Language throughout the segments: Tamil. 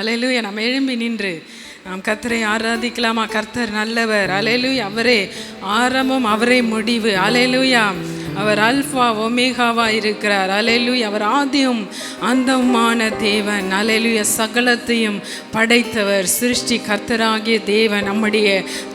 அலையிலுயா நம்ம எழும்பி நின்று நாம் கர்த்தரை ஆராதிக்கலாமா? கர்த்தர் நல்லவர். அலையிலுயா அவரே ஆரம்பம் அவரே முடிவு. அலையிலுயா அவர் ஆல்ஃபா ஒமேகாவா இருக்கிறார். அலையிலுயா அவர் ஆதியும் அந்தமான தேவன். அலையிலுயா சகலத்தையும் படைத்தவர் சிருஷ்டி கர்த்தராகிய தேவன் நம்முடைய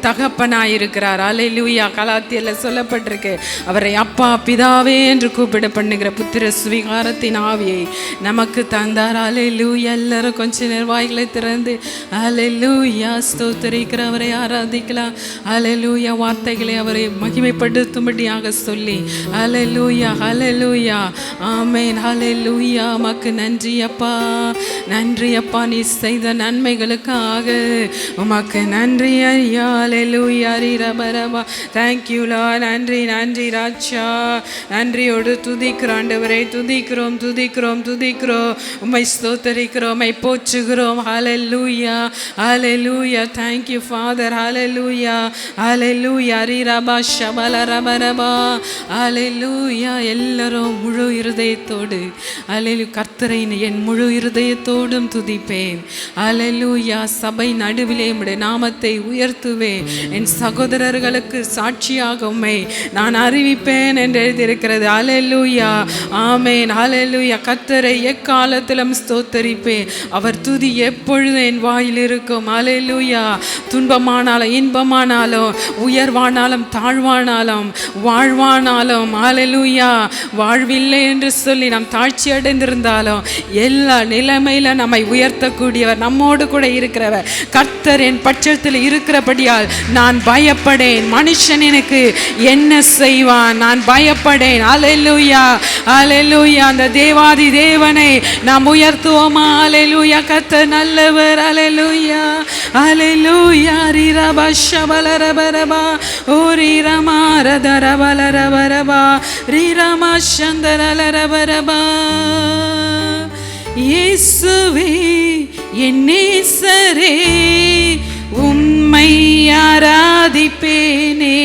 தகப்பனாக இருக்கிறார். அலையிலுயா கலாத்தியில் சொல்லப்பட்டிருக்கு. அவரை அப்பா பிதாவே என்று கூப்பிட பண்ணுகிற புத்திர சுவீகாரத்தின் ஆவியை நமக்கு தந்தார். அலையிலுயா எல்லாரும் கொஞ்ச நேரம் வாய்களை திறந்து அலையிலுயா ஸ்தோத்திரிக்கிற அவரை ஆராதிக்கலாம். அலையிலுயா வார்த்தைகளை அவரை மகிமைப்படுத்தும்படியாக சொல்லி ஹலலூயா ஹலலூயா ஆமேன் ஹலலூயா மக்கு நன்றி அப்பா. நன்றி அப்பா. நீ செய்த நன்மைகளுக்காக. உமக்கு நன்றி ஐயா. ஹலலூயா ரீரபரபா தேங்க்யூலா நன்றி நன்றி ராஜா. நன்றியோடு துதிக்கிறோம் ஆண்டவரை துதிக்கிறோம் துதிக்கிறோம் துதிக்கிறோம். உம்மை ஸ்தோத்தரிக்கிறோம் உம்மை போற்றுகிறோம். Hallelujah thank you father hallelujah hallelujah ரீரபா ஷபல ரபரபா ஹலலூயா ஹalleluya எல்லாரும் முழு இருதயத்தோடு ஹalleluya கர்த்தரை என் முழு இருதயத்தோடும் துதிப்பேன். ஹalleluya சபை நடுவிலே உடைய நாமத்தை உயர்த்துவேன். என் சகோதரர்களுக்கு சாட்சியாக நான் அறிவிப்பேன் என்று எழுதியிருக்கிறது. ஹalleluya ஆமேன். ஹalleluya கர்த்தரை எக்காலத்திலும் ஸ்தோத்தரிப்பேன். அவர் துதி எப்பொழுதும் என் வாயில் இருக்கும்? ஹalleluya துன்பமானாலும் இன்பமானாலும் உயர்வானாலும் தாழ்வானாலும் வாழ்வானாலும் ஹலலூயா வாழ்வில்லை என்று சொல்லி நாம் தாழ்ச்சி அடைந்திருந்தாலும் எல்லா நிலைமையில நம்மை உயர்த்தக்கூடியவர் நம்மோடு கூட இருக்கிறவர். கர்த்தர் என் பட்சத்தில் இருக்கிறபடியால் நான் பயப்படேன். மனுஷன் எனக்கு என்ன செய்வான்? நான் பயப்படேன். அலெலுயா அலெலுயா அந்த தேவாதி தேவனை நாம் உயர்த்துவோமா? அலெலுயா கர்த்தர் நல்லவர். அலெலுயா அலெலுயா ரீரபா ஷபலரபரபா ஓ ரீரமா ரதரபலரபரபா ரீரமா சந்தரலரபரபா இயேசுவே என் நேசரே உம்மை ஆராதிப்பேனே.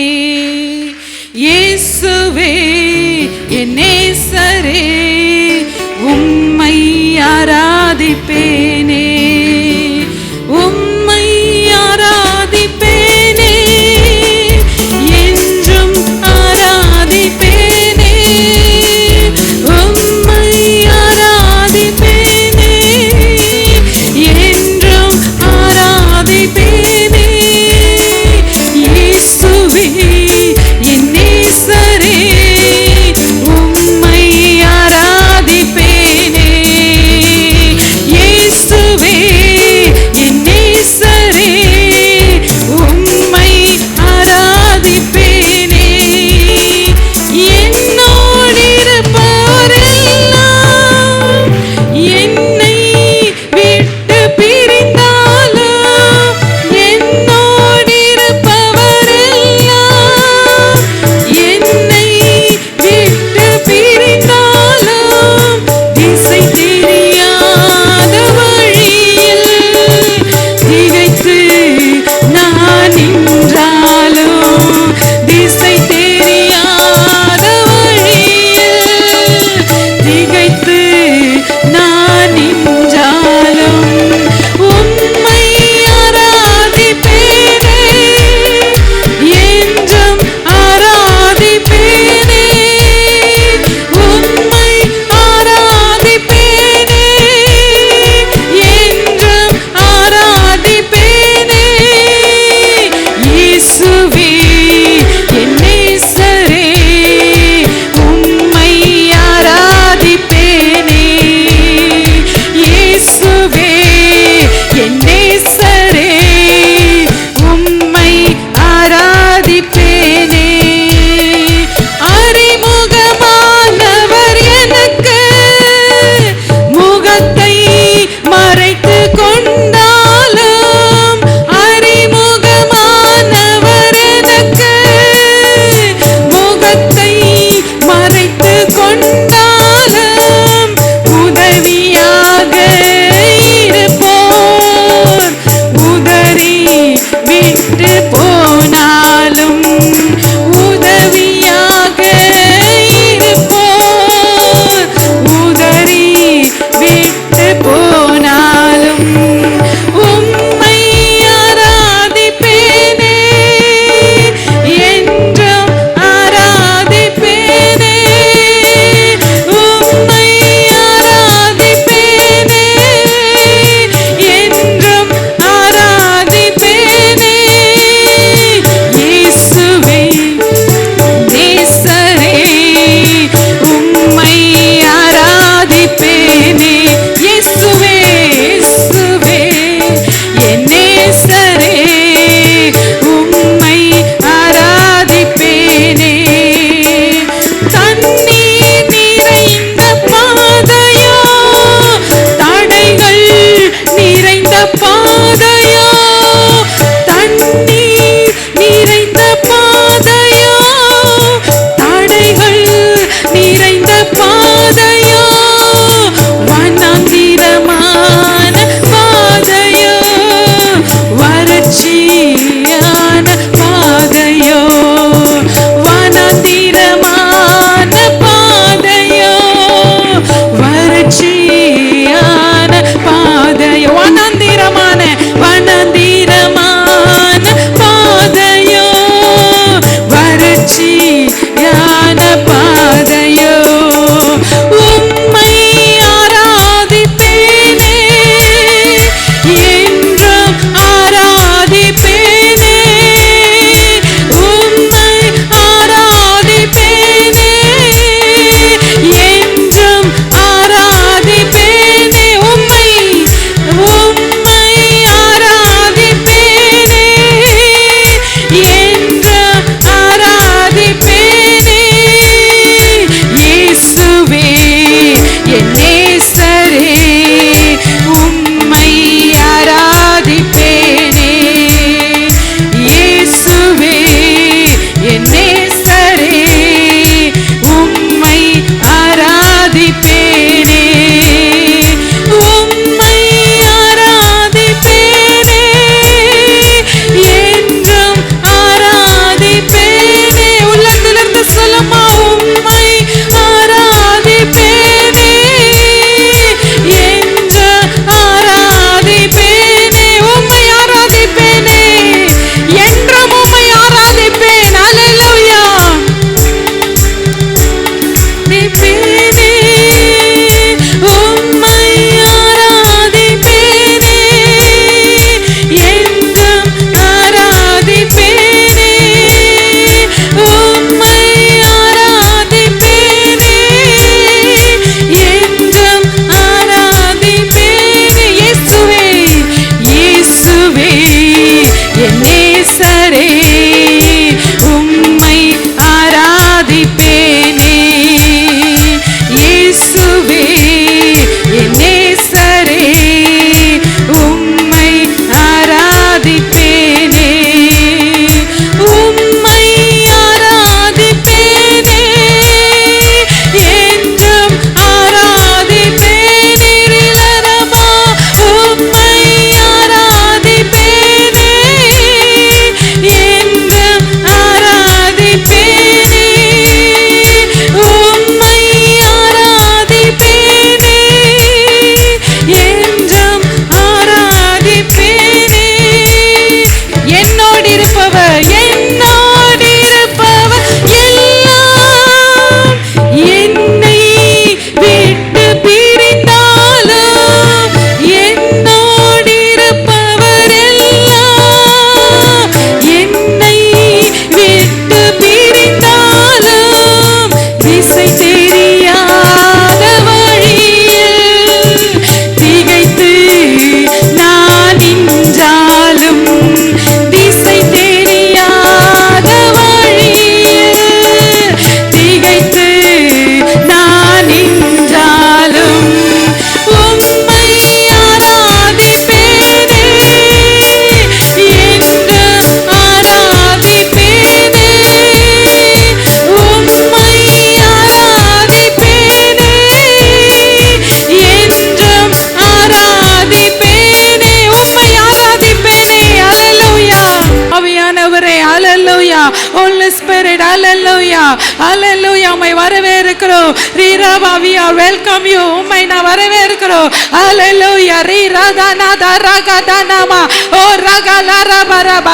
அல்லேலூயா ஹோலி ஸ்பிரிட் அல்லேலூயா அல்லேலூயா உம்மை வரவேற்கிறோம். ரீராபா we are welcome you. உம்மை நான் வரவேற்கிறோம். அலல்லுயா ரீரா தானா தாரா கதானாமா ஓ ரகலரபரப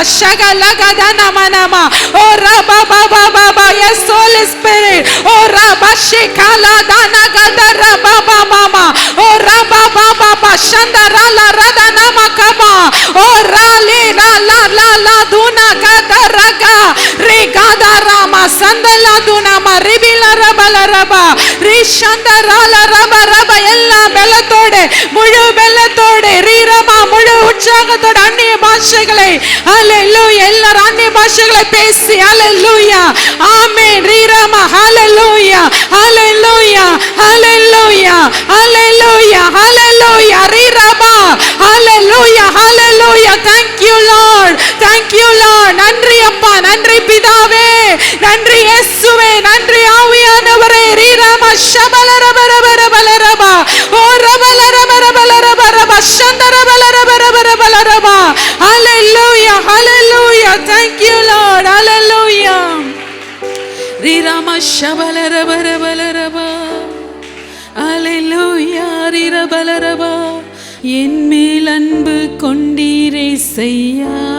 நாமா ஓ ரபா பாபா பாபா எஸ் ஹோலி ஸ்பிரிட் ஓ ரபா ஷிகா லா தானா கதா ரபஷிகலதானகதரபப மாமா ஓ ரபா பாபா பா ஷந்தரா லா ரதா நாமா கமா ஓ ரா லி ரா லா லா லா தூனா கதா கதரக ரே கதரமா சந்தல துனமா ரிபில ரபல ரப ரி சந்தரல ரப ரப எல்லா பெலத்தோட முழு பெலத்தோட ரீரமா முழு உற்சாகத்தோட அந்நிய பாஷைகளை ஹalleluya எல்லாரும் அந்நிய பாஷைகளை பேசி ஹalleluya ஆமென் ரீரமா ஹalleluya ஹalleluya ஹalleluya ஹalleluya ஹalleluya ரீரமா ஹalleluya ஹalleluya thank you lord thank you lord நன்றி அப்பா நன்றி பிதாவே. நன்றி இயேசுவே நன்றி ஆவியானவரே. ரீரமா ஷபலரபரபரபலரபா. ஓ ரபலரபரபலரபரபா சந்தரபலரபரபரபலரபா. ஹalleluya hallelujah thank you lord. Hallelujah. ரீராமா ஷபலரபரபலரபா. அலையூயா ரீரபலரபா என் மேல் அன்பு கொண்டீரே செய்யா.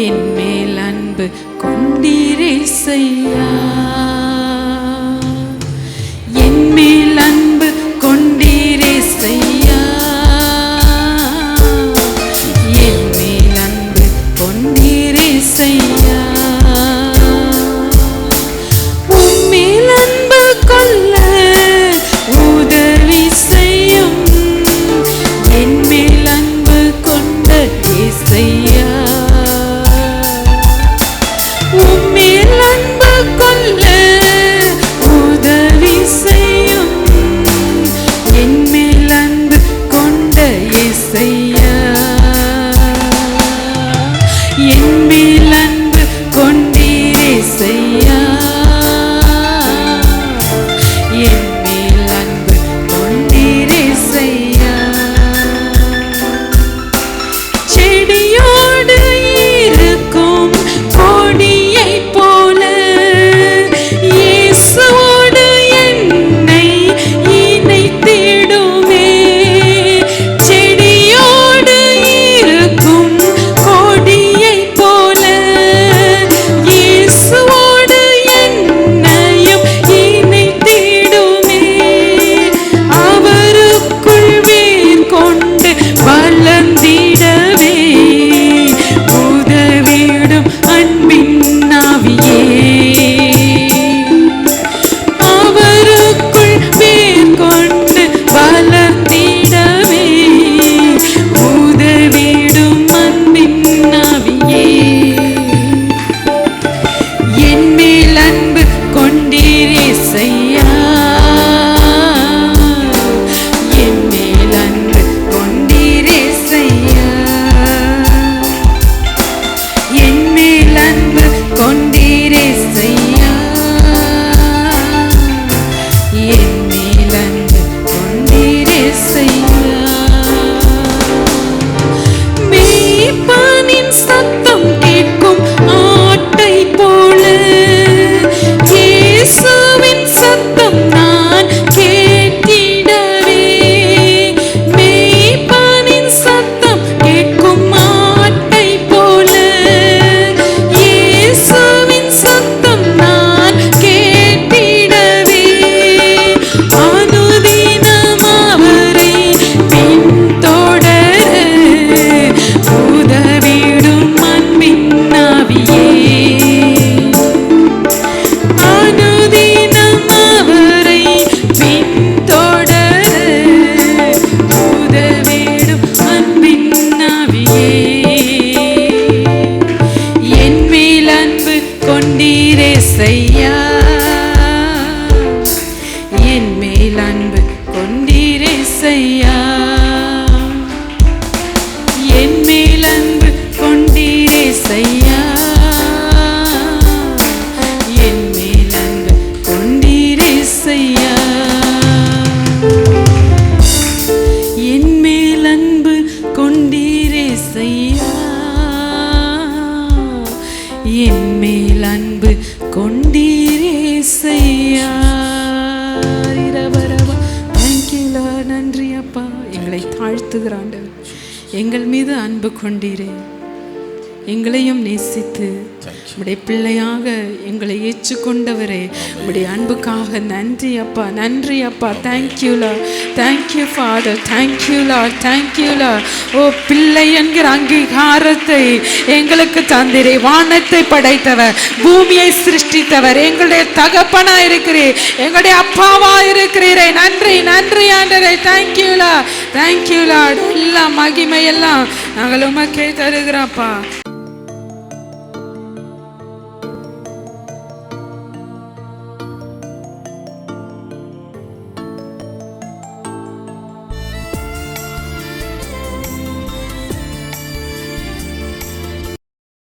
என் மேல் அன்பு கொண்டீரே செய்யா செய்யா. என் மேல் அன்பு கொண்டீரே செய்யா. என் மேல் அன்பு கொண்டீரே செய்யா. என் மேல் அன்பு கொண்டீரே செய்யா. என் மேல் அன்பு கொண்டீரே செய்யா. என் மேல் அன்பு கொண்டீரே செய்யா இரவரவா. தேங்க்யூலா நன்றி அப்பா. எங்களை தாழ்த்துகிறாண்டு எங்கள் மீது அன்பு கொண்டீரே. எங்களையும் நேசித்து உடைய பிள்ளையாக எங்களை ஏற்றுக்கொண்டவரே. உடைய அன்புக்காக நன்றி அப்பா நன்றி அப்பா. தேங்க்யூலா தேங்க்யூ ஃபாதர் தேங்க்யூலா தேங்க்யூலா ஓ பிள்ளை என்கிற அங்கீகாரத்தை எங்களுக்கு தந்திரே. வானத்தை படைத்தவர் பூமியை சிருஷ்டித்தவர். எங்களுடைய தகப்பனா இருக்கிறீர். எங்களுடைய அப்பாவா இருக்கிறீரே. நன்றி நன்றி ஆண்டரே தேங்க்யூலா தேங்க்யூலா எல்லா மகிமையெல்லாம் நாங்கள் உமக்கே தருகிறோம்ப்பா